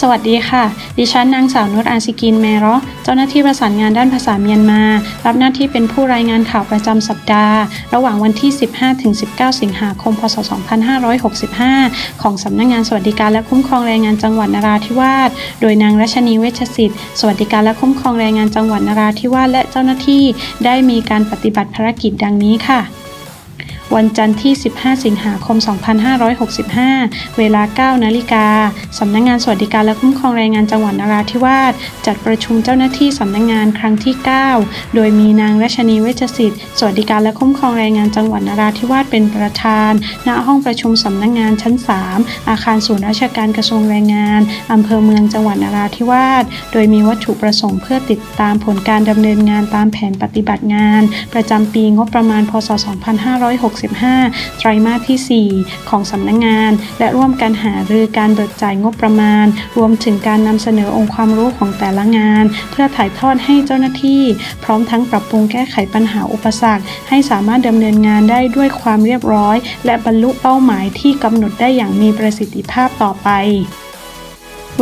สวัสดีค่ะ ดิฉันนางสาวนุชอาซิกินแมรอเจ้าหน้าที่ประสานงานด้านภาษาเมียนมา รับหน้าที่เป็นผู้รายงานข่าวประจำสัปดาห์ ระหว่างวันที่ 15-19 สิงหาคม พศ 2565 ของสำนักงงานสวัสดิการและคุ้มครองแรงงานจังหวัดนราธิวาส โดยนางรัชนีเวชศิษฐ์สวัสดิการและคุ้มครองแรงงานจังหวัดนราธิวาสและเจ้าหน้าที่ได้มีการปฏิบัติภารกิจดังนี้ค่ะ วันจันทร์ที่ 15 สิงหาคม 2565 เวลา 9 นาฬิกา สำนักงงานสวัสดิการและคุ้มครองแรงงานจังหวัดนราธิวาสจัดประชุมเจ้าหน้าที่สำนักงงานครั้งที่ 9 โดยมีนางรัชนีเวชศิษฐ์สวัสดิการและคุ้มครองแรงงานจังหวัดนราธิวาสเป็นประธาน ณ ห้องประชุมสำนักงงานชั้น 3 อาคารศูนย์ราชการกระทรวงแรงงานอำเภอเมืองจังหวัดนราธิวาส โดยมีวัตถุประสงค์เพื่อติดตามผลการดำเนินงานตามแผนปฏิบัติงาน ประจำปีงบประมาณพศ 256 2565 ไตรมาสที่ 4 ของสำนักงงาน และร่วมกันหารือการเบิกจ่ายงบประมาณ รวมถึงการนำเสนอองค์ความรู้ของแต่ละงาน เพื่อถ่ายทอดให้เจ้าหน้าที่ พร้อมทั้งปรับปรุงแก้ไขปัญหาอุปสรรค ให้สามารถดำเนินงานได้ด้วยความเรียบร้อย และบรรลุเป้าหมายที่กำหนดได้อย่างมีประสิทธิภาพต่อไป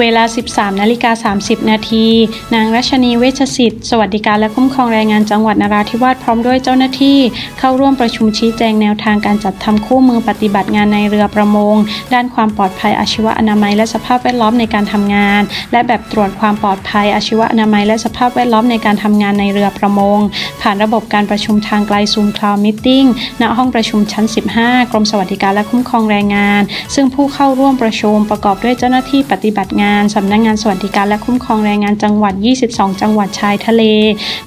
เวลา 13นาฬิกา30 นาที นางรัชนีเวชศิษฐ์สวัสดิการและคุ้มครองแรงงานจังหวัดนราธิวาสพร้อมด้วยเจ้าหน้าที่ เข้าร่วมประชุมชี้แจงแนวทางการจัดทำคู่มือปฏิบัติงานในเรือประมง ด้านความปลอดภัยอาชีวะอนามัย และสภาพแวดล้อมในการทำงาน และแบบตรวจความปลอดภัยอาชีวะอนามัย และสภาพแวดล้อมในการทำงานในเรือประมง ผ่านระบบการประชุมทางไกลซูมคลาวมิทติ้งณห้องประชุมชั้น 15 กรมสวัสดิการและคุ้มครองแรงงาน ซึ่งผู้เข้าร่วมประชุมประกอบด้วยเจ้าหน้าที่ปฏิบัติงานสำนักงานสวัสดิการและคุ้มครองแรงงานจังหวัด 22 จังหวัดชายทะเล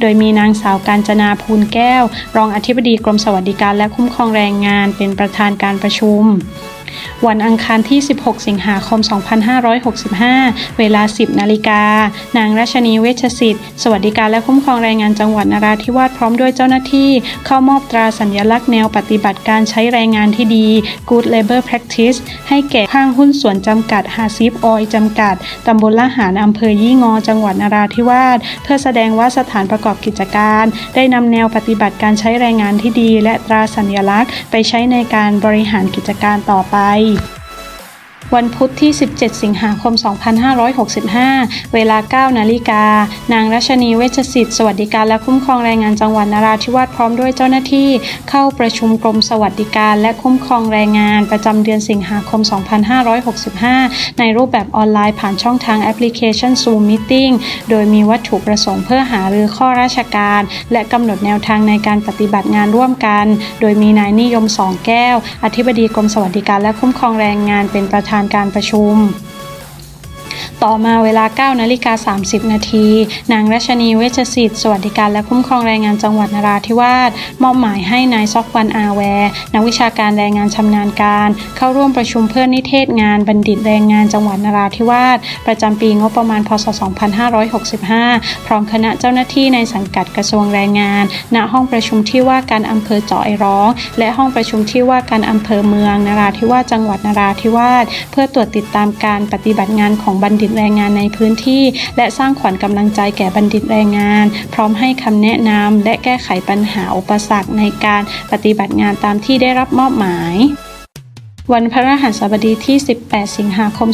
โดยมีนางสาวการจนาภูลแก้ว รองอธิบดีกรมสวัสดิการและคุ้มครองแรงงานเป็นประธานการประชุม วันอังคารที่ 16 สิงหาคม 2565 เวลา 10 นาฬิกา นางรัชนีเวชศิษฐ์สวัสดิการและคุ้มครองแรงงานจังหวัดนราธิวาสพร้อมด้วยเจ้าหน้าที่ เข้ามอบตราสัญลักษณ์แนวปฏิบัติการใช้แรงงานที่ดี Good Labor Practice ให้แก่ห้างหุ้นส่วนจำกัดฮาซิฟออยจำกัด ตำบลละหารอำเภอยี่งอ จังหวัดนราธิวาส เพื่อแสดงว่าสถานประกอบกิจการ ได้นำแนวปฏิบัติการใช้แรงงานที่ดี และตราสัญลักษณ์ ไปใช้ในการบริหารกิจการต่อไปไป วันพุธที่ 17 สิงหาคม 2565 เวลา 9 นาฬิกา นางรัชนีเวชศิษฐ์สวัสดิการและคุ้มครองแรงงานจังหวัดนราธิวาสพร้อมด้วยเจ้าหน้าที่ เข้าประชุมกรมสวัสดิการและคุ้มครองแรงงานประจำเดือนสิงหาคม 2565 ในรูปแบบออนไลน์ผ่านช่องทางแอปพลิเคชัน Zoom Meeting โดยมีวัตถุประสงค์เพื่อหารือข้อราชการ และกำหนดแนวทางในการปฏิบัติงานร่วมกัน โดยมีนายนิยมสองแก้ว อธิบดีกรมสวัสดิการและคุ้มครองแรงงานเป็นประธานการประชุม ต่อมาเวลา9นาฬิกา30 นาที นางรัชนีเวชศิษฐ์สวัสดิการและคุ้มครองแรงงานจังหวัดนราธิวาสมอบหมายให้นายซอกวันอาแวร์นักวิชาการแรงงานชำนาญการ เข้าร่วมประชุมเพื่อนิเทศงานบัณฑิตแรงงานจังหวัดนราธิวาสประจำปีงบประมาณพศ 2565 พร้อมคณะเจ้าหน้าที่ในสังกัดกระทรวงแรงงาน ณห้องประชุมที่ว่าการอำเภอเจาะไอร้อง และห้องประชุมที่ว่าการอำเภอเมืองนราธิวาสจังหวัดนราธิวาสเพื่อตรวจติดตามการปฏิบัติงานของบัณฑิตแรงงานในพื้นที่ และสร้างขวัญกำลังใจแก่บัณฑิตแรงงาน พร้อมให้คำแนะนำและแก้ไขปัญหาอุปสรรคในการปฏิบัติงานตามที่ได้รับมอบหมาย วันพฤหัสบดีที่ 18 สิงหาคม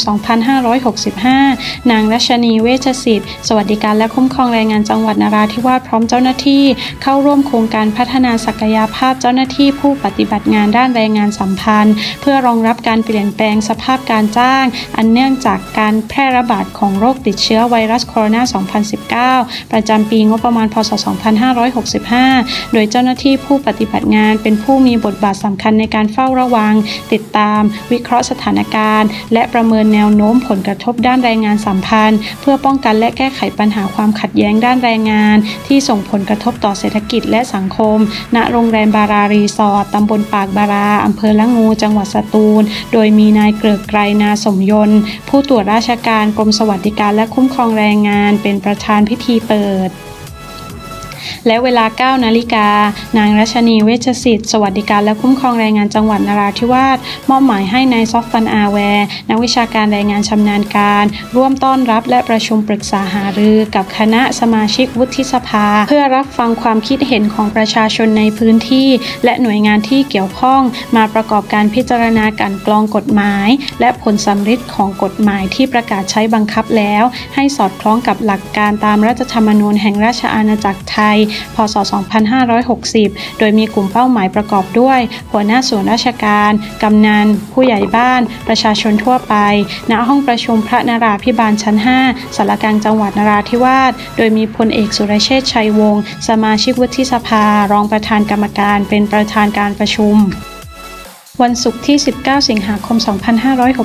2565 นางรัชนีเวชศิษฐ์สวัสดิการและคุ้มครองแรงงานจังหวัดนราธิวาสพร้อมเจ้าหน้าที่ เข้าร่วมโครงการพัฒนาศักยภาพเจ้าหน้าที่ผู้ปฏิบัติงานด้านแรงงานสัมพันธ์ เพื่อรองรับการเปลี่ยนแปลงสภาพการจ้าง อันเนื่องจากการแพร่ระบาดของโรคติดเชื้อไวรัสโคโรนา 2019 ประจำปีงบประมาณ พศ 2565 โดยเจ้าหน้าที่ผู้ปฏิบัติงานเป็นผู้มีบทบาทสำคัญในการเฝ้าระวัง ติดตามวิเคราะห์สถานการณ์ และประเมินแนวโน้มผลกระทบด้านแรงงานสัมพันธ์ เพื่อป้องกันและแก้ไขปัญหาความขัดแย้งด้านแรงงาน ที่ส่งผลกระทบต่อเศรษฐกิจและสังคม ณ โรงแรมบารารีสอร์ทตำบลปากบารา อำเภอละงู จังหวัดสตูล โดยมีนายเกริกไกรนาสมยนต์ผู้ตรวจราชการกรมสวัสดิการและคุ้มครองแรงงาน เป็นประธานพิธีเปิดและเวลา 9 นาฬิกา นางรัชนีเวชสิทธิ์ สวัสดิการและคุ้มครองแรงงานจังหวัดนราธิวาสมอบหมายให้นายซอฟฟันอาแวร์นักวิชาการแรงงานชำนาญการ ร่วมต้อนรับและประชุมปรึกษาหารือกับคณะสมาชิกวุฒิสภา เพื่อรับฟังความคิดเห็นของประชาชนในพื้นที่ และหน่วยงานที่เกี่ยวข้องมาประกอบการพิจารณาการกรองกฎหมาย และผลสำฤทธิ์ของกฎหมายที่ประกาศใช้บังคับแล้ว ให้สอดคล้องกับหลักการตามรัฐธรรมนูญแห่งราชอาณาจักรไทยพศ 2560 โดยมีกลุ่มเป้าหมายประกอบด้วย หัวหน้าส่วนราชการ กำนัน ผู้ใหญ่บ้าน ประชาชนทั่วไป ณ ห้องประชุมพระนาราพิบาลชั้น 5สารกลางจังหวัดนราธิวาส โดยมีพลเอกสุรเชษฐ์ชัยวงศ์ สมาชิกวุฒิสภา รองประธานกรรมการ เป็นประธานการประชุม วันศุกร์ที่ 19 สิงหาคม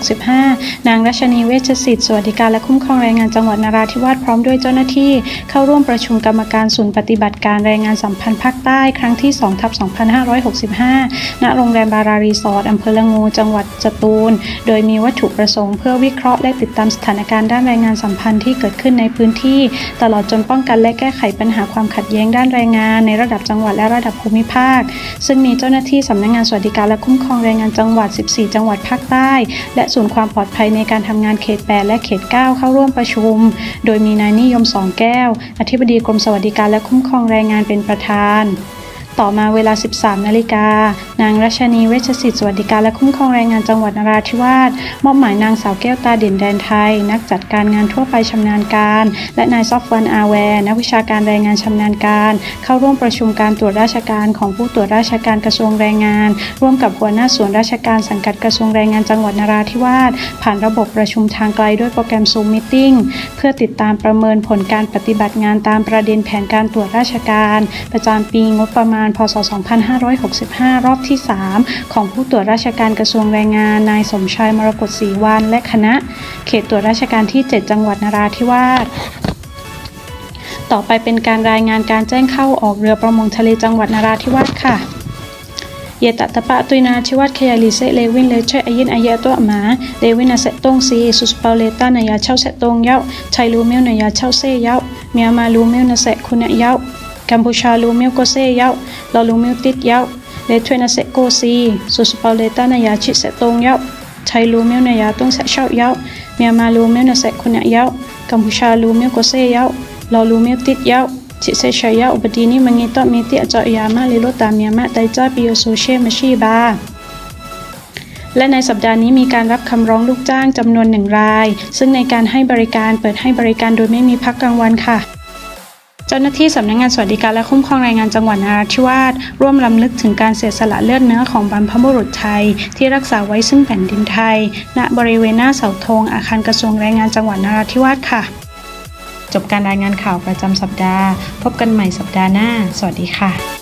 2565 นางรัชนีเวชสิทธิ์สวัสดิการและคุ้มครองแรงงานจังหวัดนราธิวาสพร้อมด้วยเจ้าหน้าที่ เข้าร่วมประชุมกรรมการศูนย์ปฏิบัติการแรงงานสัมพันธ์ภาคใต้ครั้งที่2ทับ2565 ณ โรงแรมบารารีสอร์ทอำเภอละงู จังหวัดสตูล โดยมีวัตถุประสงค์เพื่อวิเคราะห์และติดตามสถานการณ์ด้านแรงงานสัมพันธ์ที่เกิดขึ้นในพื้นที่ ตลอดจนป้องกันและแก้ไขปัญหาความขัดแย้งด้านแรงงาน ในระดับจังหวัดและระดับภูมิภาค ซึ่งมีเจ้าหน้าที่สำนักงานสวัสดิการและคุ้มครองแรงงานจังหวัด 14 จังหวัดภาคใต้ และศูนย์ความปลอดภัยในการทำงานเขต 8 และเขต 9 เข้าร่วมประชุม โดยมีนายนิยมสองแก้ว อธิบดีกรมสวัสดิการและคุ้มครองแรงงานเป็นประธาน ต่อมาเวลา 13 นาฬิกา นางรัชนีเวชสิทธิ์สวัสดิการและคุ้มครองแรงงานจังหวัดนราธิวาสมอบหมายนางสาวแก้วตาเด่นแดนไทย นักจัดการงานทั่วไปชำนาญการ และนายซอฟวันอาแวร์นักวิชาการแรงงานชำนาญการ เข้าร่วมประชุมการตรวจราชการของผู้ตรวจราชการกระทรวงแรงงาน ร่วมกับหัวหน้าส่วนราชการสังกัดกระทรวงแรงงานจังหวัดนราธิวาสผ่านระบบประชุมทางไกลด้วยโปรแกรม Zoom Meeting เพื่อติดตามประเมินผลการปฏิบัติงานตามประเด็นแผนการตรวจราชการ ประจำปีงบประมาณพศ 2565 รอบที่ 3 ของผู้ตรวจราชการกระทรวงแรงงาน นายสมชายมรกตศรีวันและคณะ เขตตรวจราชการที่ 7 จังหวัดนราธิวาสต่อไปเป็นการรายงานการแจ้งเข้าออกเรือประมงทะเลจังหวัดนราธิวาสค่ะเยตตะปะตุยนาชิวัตขยาลิเซเลวินเลเชอายินอายะตัวหมาเลวินาเซตงซีสุสเปาเลตานายาเช่าเซตงเยาไทยลูเมียวนายาเช่าเซเยาเมียมาลูเมียวนาเซคุณเยา กัมพูชาลูเมียวโกเซเยาลอลูเมียวติดเยาเลทเวนเซโกซีสุสเปาเลตานายาชิเซตงเยาไทยลูเมียวนายาตงเซเชาเยาเมียมาลูเมียวนเซคุณเยากัมพูชาลูเมียวโกเซเยาลอลูเมียวติดเยา Cik saya syaya ubadi ni mengitok miti ajak yama lilo tamiyama ไตจ้าปิโยโซเชมาชีบาและในสัปดาห์นี้มีการรับคำร้องลูกจ้างจำนวนหนึ่งราย ซึ่งในการให้บริการเปิดให้บริการโดยไม่มีพักกลางวันค่ะ เจ้าหน้าที่สำนักงานสวัสดิการและคุ้มครองแรงงานจังหวัดนราธิวาสร่วมรำลึกถึงการเสียสละเลือดเนื้อของบรรพบุรุษไทย ที่รักษาไว้ซึ่งแผ่นดินไทย ณบริเวณหน้าเสาธงอาคารกระทรวงแรงงานจังหวัดนราธิวาสค่ะ จบการรายงานข่าวประจำสัปดาห์ พบกันใหม่สัปดาห์หน้า สวัสดีค่ะ